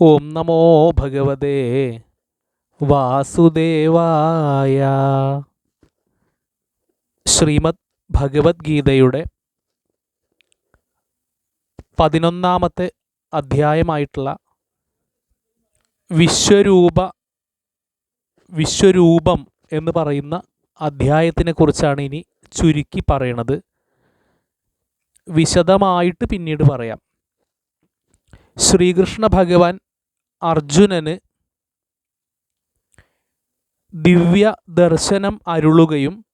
ഓം നമോ ഭഗവതേ. വാസുദേവായ. ശ്രീമദ് ഭഗവത്ഗീതയുടെ പതിനൊന്നാമത്തെ അധ്യായമായിട്ടുള്ള വിശ്വരൂപ വിശ്വരൂപം എന്ന് പറയുന്ന അധ്യായത്തിനെ കുറിച്ചാണ് ഇനി ചുരുക്കി പറയണത്. വിശദമായിട്ട് പിന്നീട് പറയാം. ശ്രീകൃഷ്ണ ഭഗവാൻ അർജുനന് ദിവ്യ ദർശനം അരുളുകയും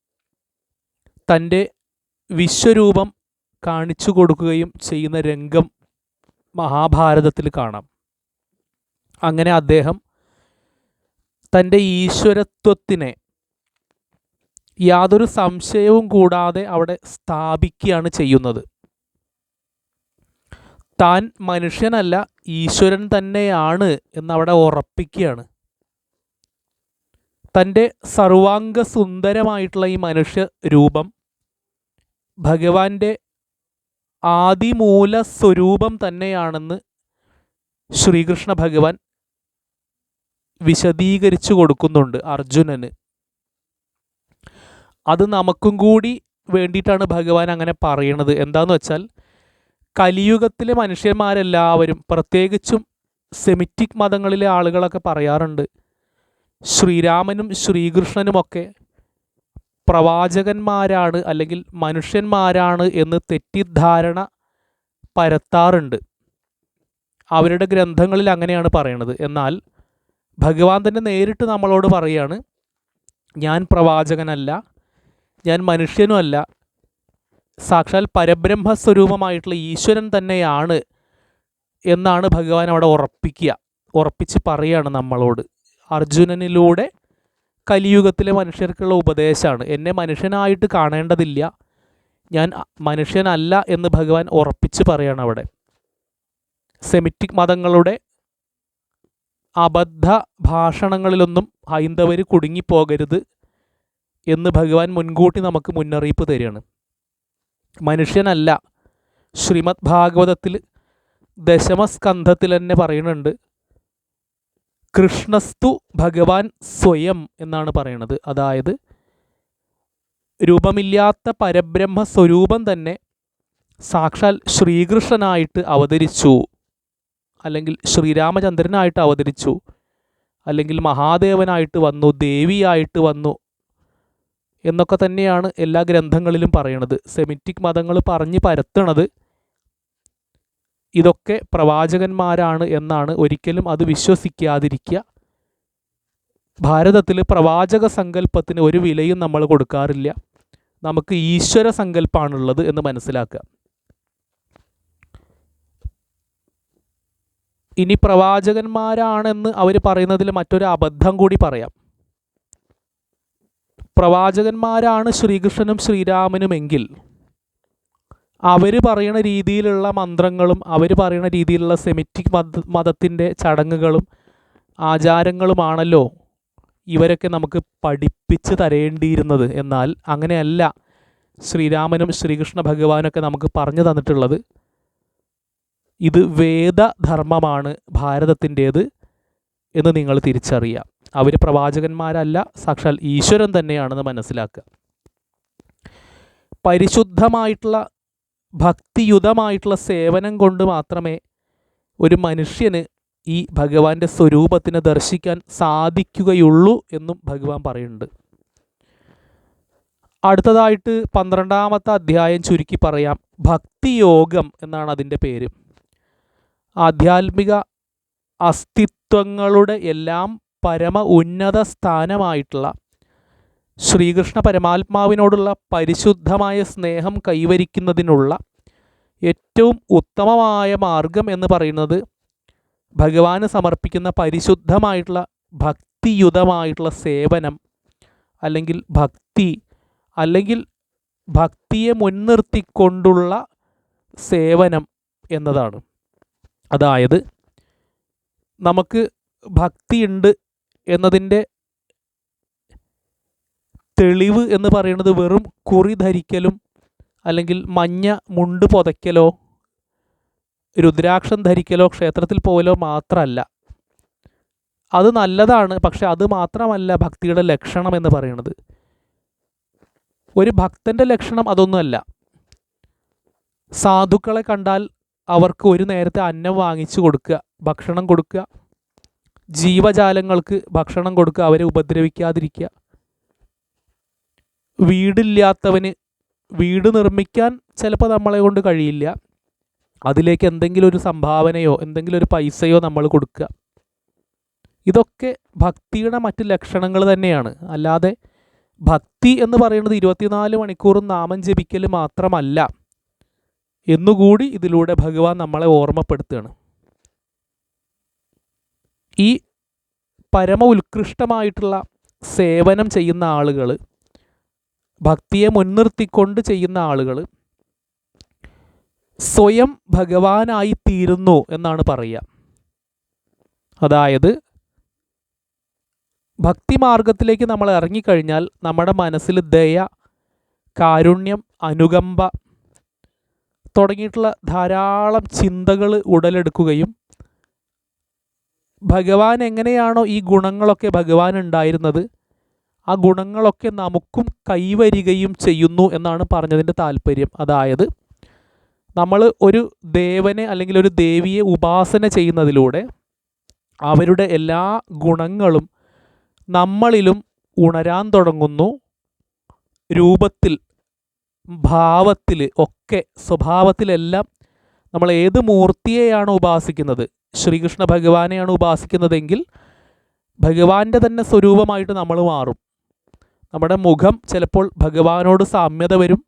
തന്റെ വിശ്വരൂപം കാണിച്ചു കൊടുക്കുകയും ചെയ്യുന്ന രംഗം മഹാഭാരതത്തിൽ കാണാം. അങ്ങനെ അദ്ദേഹം തന്റെ ഈശ്വരത്വത്തിനെ യാതൊരു സംശയവും കൂടാതെ അവിടെ സ്ഥാപിക്കുകയാണ് ചെയ്യുന്നത്. താൻ മനുഷ്യനല്ല ഈശ്വരൻ തന്നെയാണ് എന്നവിടെ ഉറപ്പിക്കുകയാണ്. തന്റെ സർവാംഗ സുന്ദരമായിട്ടുള്ള ഈ മനുഷ്യ രൂപം ഭഗവാന്റെ ആദിമൂല സ്വരൂപം തന്നെയാണെന്ന് ശ്രീകൃഷ്ണ ഭഗവാൻ വിശദീകരിച്ചു കൊടുക്കുന്നുണ്ട് അർജുനന്. അത് നമുക്കും കൂടി വേണ്ടിയിട്ടാണ് ഭഗവാൻ അങ്ങനെ പറയണത്. എന്താന്ന് വെച്ചാൽ കലിയുഗത്തിലെ മനുഷ്യന്മാരെല്ലാവരും പ്രത്യേകിച്ചും സെമിറ്റിക് മതങ്ങളിലെ ആളുകളൊക്കെ പറയാറുണ്ട്. ശ്രീരാമനും ശ്രീകൃഷ്ണനുമൊക്കെ പ്രവാചകന്മാരാണ് അല്ലെങ്കിൽ മനുഷ്യന്മാരാണ് എന്ന് തെറ്റിദ്ധാരണ പരത്താറുണ്ട്. അവരുടെ ഗ്രന്ഥങ്ങളിൽ അങ്ങനെയാണ് പറയണത്. എന്നാൽ ഭഗവാൻ തന്നെ നേരിട്ട് നമ്മളോട് പറയാണ് ഞാൻ പ്രവാചകനല്ല ഞാൻ മനുഷ്യനുമല്ല സാക്ഷാൽ പരബ്രഹ്മസ്വരൂപമായിട്ടുള്ള ഈശ്വരൻ തന്നെയാണ് എന്നാണ് ഭഗവാൻ അവിടെ ഉറപ്പിക്കുക. ഉറപ്പിച്ച് പറയുകയാണ് നമ്മളോട്. അർജുനനിലൂടെ കലിയുഗത്തിലെ മനുഷ്യർക്കുള്ള ഉപദേശമാണ്. എന്നെ മനുഷ്യനായിട്ട് കാണേണ്ടതില്ല. ഞാൻ മനുഷ്യനല്ല എന്ന് ഭഗവാൻ ഉറപ്പിച്ച് പറയാണ് അവിടെ. സെമിറ്റിക് മതങ്ങളുടെ അബദ്ധ ഭാഷണങ്ങളിലൊന്നും ഹൈന്ദവർ കുടുങ്ങിപ്പോകരുത് എന്ന് ഭഗവാൻ മുൻകൂട്ടി നമുക്ക് മുന്നറിയിപ്പ് തരികയാണ്. മനുഷ്യനല്ല. ശ്രീമദ് ഭാഗവതത്തിൽ ദശമസ്കന്ധത്തിൽ തന്നെ പറയുന്നുണ്ട് കൃഷ്ണസ്തു ഭഗവാൻ സ്വയം എന്നാണ് പറയുന്നത് അതായത് രൂപമില്ലാത്ത പരബ്രഹ്മ സ്വരൂപം തന്നെ സാക്ഷാൽ ശ്രീകൃഷ്ണനായിട്ട് അവതരിച്ചു അല്ലെങ്കിൽ ശ്രീരാമചന്ദ്രനായിട്ട് അവതരിച്ചു അല്ലെങ്കിൽ മഹാദേവനായിട്ട് വന്നു ദേവിയായിട്ട് വന്നു എന്നൊക്കെ തന്നെയാണ് എല്ലാ ഗ്രന്ഥങ്ങളിലും പറയണത്. സെമിറ്റിക് മതങ്ങൾ പറഞ്ഞ് പരത്തണത് ഇതൊക്കെ പ്രവാചകന്മാരാണ് എന്നാണ് ഒരിക്കലും അത് വിശ്വസിക്കാതിരിക്കുക. ഭാരതത്തിൽ പ്രവാചക സങ്കല്പത്തിന് ഒരു വിലയും നമ്മൾ കൊടുക്കാറില്ല. നമുക്ക് ഈശ്വര സങ്കല്പമാണുള്ളത് എന്ന് മനസ്സിലാക്കുക. ഇനി പ്രവാചകന്മാരാണെന്ന് അവർ പറയുന്നതിൽ മറ്റൊരു അബദ്ധം കൂടി പറയാം. പ്രവാചകന്മാരാണ് ശ്രീകൃഷ്ണനും ശ്രീരാമനുമെങ്കിൽ അവർ പറയുന്ന രീതിയിലുള്ള മന്ത്രങ്ങളും അവർ പറയുന്ന രീതിയിലുള്ള സെമിറ്റിക് മത മതത്തിന്റെ ചടങ്ങുകളും ആചാരങ്ങളുമാണല്ലോ ഇവരൊക്കെ നമുക്ക് പഠിപ്പിച്ച് തരേണ്ടിയിരുന്നത്. എന്നാൽ അങ്ങനെയല്ല. ശ്രീരാമനും ശ്രീകൃഷ്ണ ഭഗവാനൊക്കെ നമുക്ക് പറഞ്ഞു തന്നിട്ടുള്ളത് ഇത് വേദധർമ്മമാണ് ഭാരതത്തിന്റേത് എന്ന് നിങ്ങൾ തിരിച്ചറിയുക അവർ പ്രവാചകന്മാരല്ല സാക്ഷാൽ ഈശ്വരൻ തന്നെയാണെന്ന് മനസ്സിലാക്കുക. പരിശുദ്ധമായിട്ടുള്ള ഭക്തിയുതമായിട്ടുള്ള സേവനം കൊണ്ട് മാത്രമേ ഒരു മനുഷ്യന് ഈ ഭഗവാന്റെ സ്വരൂപത്തിനെ ദർശിക്കാൻ സാധിക്കുകയുള്ളൂ എന്നും ഭഗവാൻ പറയുന്നുണ്ട്. അടുത്തതായിട്ട് പന്ത്രണ്ടാമത്തെ അധ്യായം ചുരുക്കി പറയാം. ഭക്തിയോഗം എന്നാണ് അതിന്റെ പേര്. ആധ്യാത്മിക അസ്തിത്വങ്ങളുടെ എല്ലാം പരമ ഉന്നത സ്ഥാനമായിട്ടുള്ള ശ്രീകൃഷ്ണ പരമാത്മാവിനോടുള്ള പരിശുദ്ധമായ സ്നേഹം കൈവരിക്കുന്നതിനുള്ള ഏറ്റവും ഉത്തമമായ മാർഗം എന്ന് പറയുന്നത് ഭഗവാന് സമർപ്പിക്കുന്ന പരിശുദ്ധമായിട്ടുള്ള ഭക്തിയുതമായിട്ടുള്ള സേവനം അല്ലെങ്കിൽ ഭക്തി അല്ലെങ്കിൽ ഭക്തിയെ മുൻനിർത്തിക്കൊണ്ടുള്ള സേവനം എന്നതാണ്. അതായത് നമുക്ക് ഭക്തിയുണ്ട് എന്നതിന്റെ തെളിവ് എന്ന് പറയുന്നത് വെറും കുറി ധരിക്കലും അല്ലെങ്കിൽ മഞ്ഞ മുണ്ട് പുതയ്ക്കലോ രുദ്രാക്ഷം ധരിക്കലോ ക്ഷേത്രത്തിൽ പോകലോ മാത്രമല്ല. അത് നല്ലതാണ് പക്ഷെ അത് മാത്രമല്ല ഭക്തിയുടെ ലക്ഷണം എന്ന് പറയുന്നത്. ഒരു ഭക്തന്റെ ലക്ഷണം അതൊന്നുമല്ല. സാധുക്കളെ കണ്ടാൽ അവർക്ക് ഒരു നേരത്തെ അന്നം വാങ്ങിച്ചു കൊടുക്കുക ഭക്ഷണം കൊടുക്കുക ജീവജാലങ്ങൾക്ക് ഭക്ഷണം കൊടുക്കുക അവരെ ഉപദ്രവിക്കാതിരിക്കുക. വീടില്ലാത്തവന് വീട് നിർമ്മിക്കാൻ ചിലപ്പോൾ നമ്മളെ കൊണ്ട് കഴിയില്ല. അതിലേക്ക് എന്തെങ്കിലും ഒരു സംഭാവനയോ എന്തെങ്കിലും ഒരു പൈസയോ നമ്മൾ കൊടുക്കുക. ഇതൊക്കെ ഭക്തിയുടെ മറ്റ് ലക്ഷണങ്ങൾ തന്നെയാണ്. അല്ലാതെ ഭക്തി എന്ന് പറയുന്നത് ഇരുപത്തിനാല് മണിക്കൂറും നാമം ജപിക്കൽ മാത്രമല്ല. എന്നുകൂടി ഇതിലൂടെ ഭഗവാൻ നമ്മളെ ഓർമ്മപ്പെടുത്തുകയാണ്. ഈ പരമ ഉത്കൃഷ്ടമായിട്ടുള്ള സേവനം ചെയ്യുന്ന ആളുകൾ ഭക്തിയെ മുൻനിർത്തിക്കൊണ്ട് ചെയ്യുന്ന ആളുകൾ സ്വയം ഭഗവാനായി തീരുന്നു എന്നാണ് പറയുക. അതായത് ഭക്തിമാർഗത്തിലേക്ക് നമ്മൾ ഇറങ്ങിക്കഴിഞ്ഞാൽ നമ്മുടെ മനസ്സിൽ ദയ കാരുണ്യം അനുകമ്പ തുടങ്ങിയിട്ടുള്ള ധാരാളം ചിന്തകൾ ഉടലെടുക്കുകയും ഭഗവാൻ എങ്ങനെയാണോ ഈ ഗുണങ്ങളൊക്കെ ഭഗവാൻ ഉണ്ടായിരുന്നത്? ആ ഗുണങ്ങളൊക്കെ നമുക്കും കൈവരികയും ചെയ്യുന്നു എന്നാണ് പറഞ്ഞതിന്റെ താല്പര്യം. അതായത് നമ്മൾ ഒരു ദേവനെ അല്ലെങ്കിൽ ഒരു ദേവിയെ ഉപാസന ചെയ്യുന്നതിലൂടെ അവരുടെ എല്ലാ ഗുണങ്ങളും നമ്മളിലും ഉണരാൻ തുടങ്ങുന്നു. രൂപത്തിൽ ഭാവത്തിൽ ഒക്കെ സ്വഭാവത്തിലെല്ലാം നമ്മൾ ഏത് മൂർത്തിയെയാണ് ഉപാസിക്കുന്നത്? ശ്രീകൃഷ്ണ ഭഗവാനെയാണ് ഉപാസിക്കുന്നതെങ്കിൽ ഭഗവാന്റെ തന്നെ സ്വരൂപമായിട്ട് നമ്മൾ മാറും. നമ്മുടെ മുഖം ചിലപ്പോൾ ഭഗവാനോട് സാമ്യത വരും.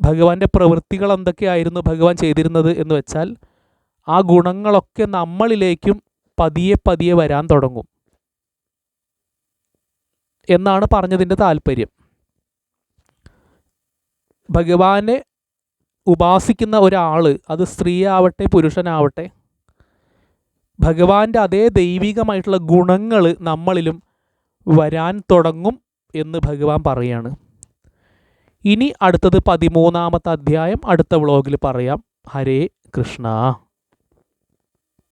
ഭഗവാന്റെ പ്രവൃത്തികൾ എന്തൊക്കെയായിരുന്നു ഭഗവാൻ ചെയ്തിരുന്നത് എന്ന് വെച്ചാൽ ആ ഗുണങ്ങളൊക്കെ നമ്മളിലേക്കും പതിയെ പതിയെ വരാൻ തുടങ്ങും. എന്നാണ് പറഞ്ഞതിന്റെ താല്പര്യം. ഭഗവാനെ ഉപാസിക്കുന്ന ഒരാൾ അത് സ്ത്രീയാവട്ടെ പുരുഷനാവട്ടെ ഭഗവാന്റെ അതേ ദൈവികമായിട്ടുള്ള ഗുണങ്ങൾ നമ്മളിലും വരാൻ തുടങ്ങും എന്ന് ഭഗവാൻ പറയാണ്. ഇനി അടുത്തത് പതിമൂന്നാമത്തെ അധ്യായം അടുത്ത വ്ളോഗിൽ പറയാം. ഹരേ കൃഷ്ണ.